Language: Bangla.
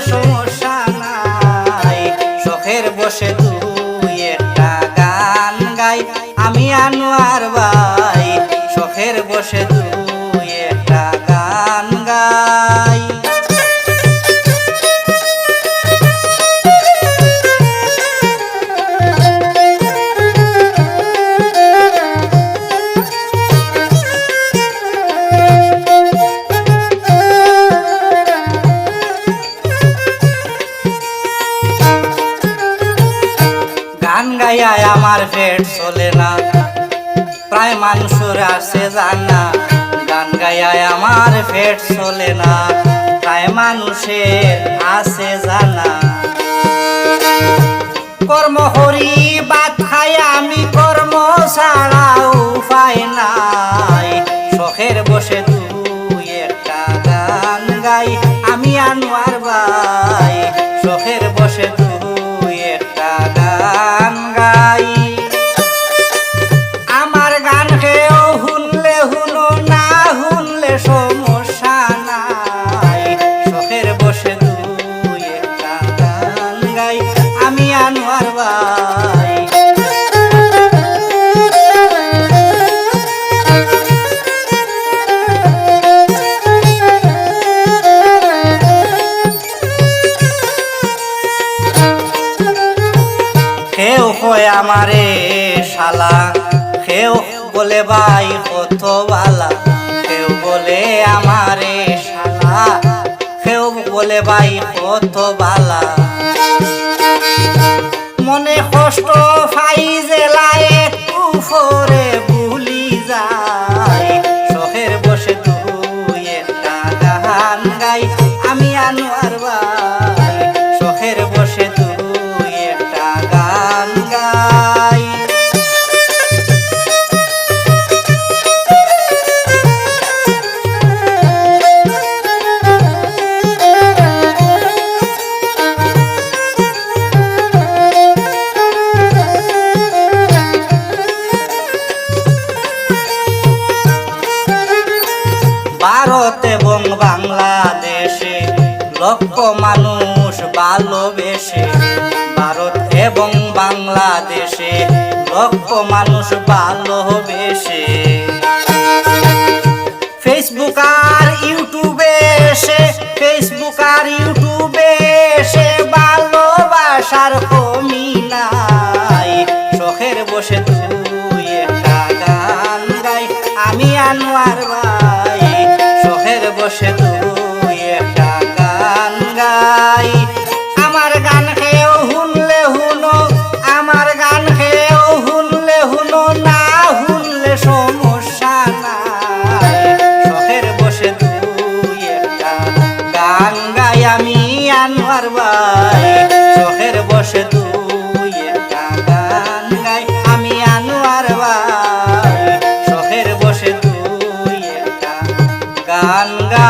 সমস্যা নাই। শখের বসে দুই একটা গান গাই। আমি আনোয়ার ভাই, শখের বসে দুই একটা গান গাই। আমার পেট চলে না। প্রায় মানুষের আছে জানা গান গাইয়ায় আমার পেট চলে না। প্রায় মানুষের আছে জানা কর্ম হরি বাদ খাই আমি কর্ম ছাড়া উপায় নাই। শখের বসে দুই একটা গান গাই, আমি আনোয়ার ভাই আমি আনোয়ার ভাই কেউ কয় আমারে শালা, কেউ বলে ভাই কত বালা কেউ বলে আমারে শালা, কেউ বলে ভাই কত বালা মনে কষ্ট ফাইজে জেলায় একটু ফরে লক্ষ মানুষ ভালোবেসে, ভারত এবং বাংলাদেশে লক্ষ মানুষ ভালোবেসে। ফেসবুক আর ইউটিউবে এসে ফেসবুক আর ইউটিউবে এসে ভালোবাসার কমি அங்கா